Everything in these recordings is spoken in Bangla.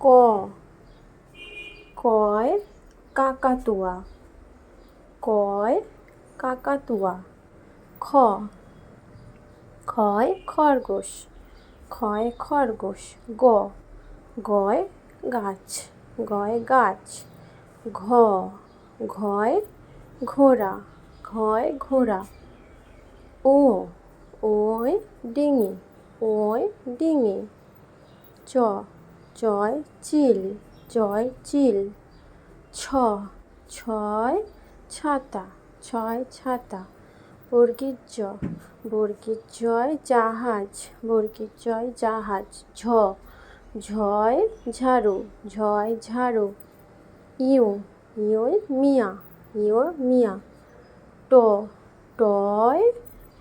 ক। কয় কাকাতুয়া। কয় কাকাতুয়া। খ। খয় খরগোশ। খয় খরগোশ। গ। গয় গাছ। গয় গাছ। ঘ। ঘয় ঘোড়া। ঘয় ঘোড়া। ও। ওয় ডিঙি। ওয় ডিঙি। চ। চয় চিল চয় চিল। ছ, ছয় ছাতা ছয় ছাতা। বর্গীর জ বর্গীর জয় জাহাজ, বর্গীর জয় জাহাজ। ঝ, ঝয় ঝাড়ু ঝয় ঝাড়ু। ইউ ইয় মিয়া ইয় মিয়া। ট, টয়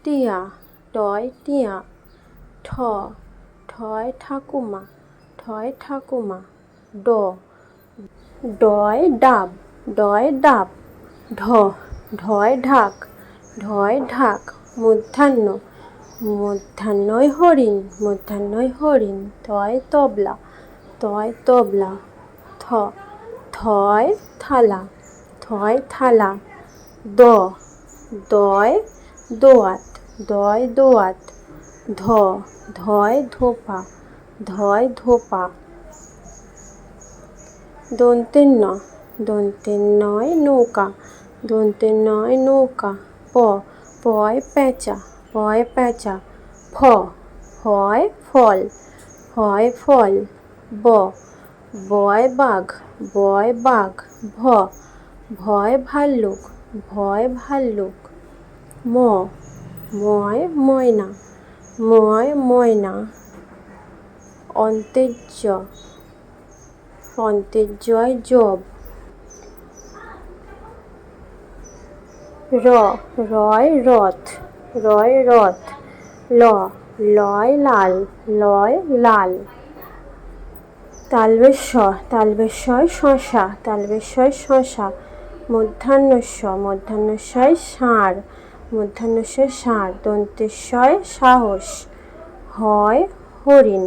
টিয়া টয় টিয়া। ঠ, ঠয় ঠাকুমা। ঠয় ঠাকুমা। ড। ডয় ডাব। ডয় ডাব। ঢ। ঢয় ঢাক। ঢয় ঢাক। মধ্যাহ্ন। মধ্যাহ্নয় হরিণ। মধ্যাহ্নয় হরিণ। তয় তবলা। তয় তবলা। থ। থয় থালা। থয় থালা। দ। দয় দোয়াত। দয় দোয়াত। ধ। ধয় ধোপা। ধয় ধোপা। দন্তের ন দন্তের নয় নৌকা দন্তের নয় নৌকা, প, পয় পেঁচা পয় পেঁচা ফ, হয় ফল হয় ফল, ব, বয় বাঘ বয় বাঘ, ভ, ভয় ভাল্লুক ভয় ভাল্লুক, ম, ময় ময়না ময় ময়না। অন্তেজ্য অন্তেজ্জয় জব র, রয় রথ রয় রথ। ল, লয় লাল লয় লাল। তালবেশ্বর তালবেশ্বয় শশা তালবেশ্বয় শশা। মধ্যাহ্নস্ব মধ্যাহ্নস্বয় ষাঁড় মধ্যাহ্নস্বয় ষাঁড়। দন্তেশ্বয় সাহস, হয় হরিণ।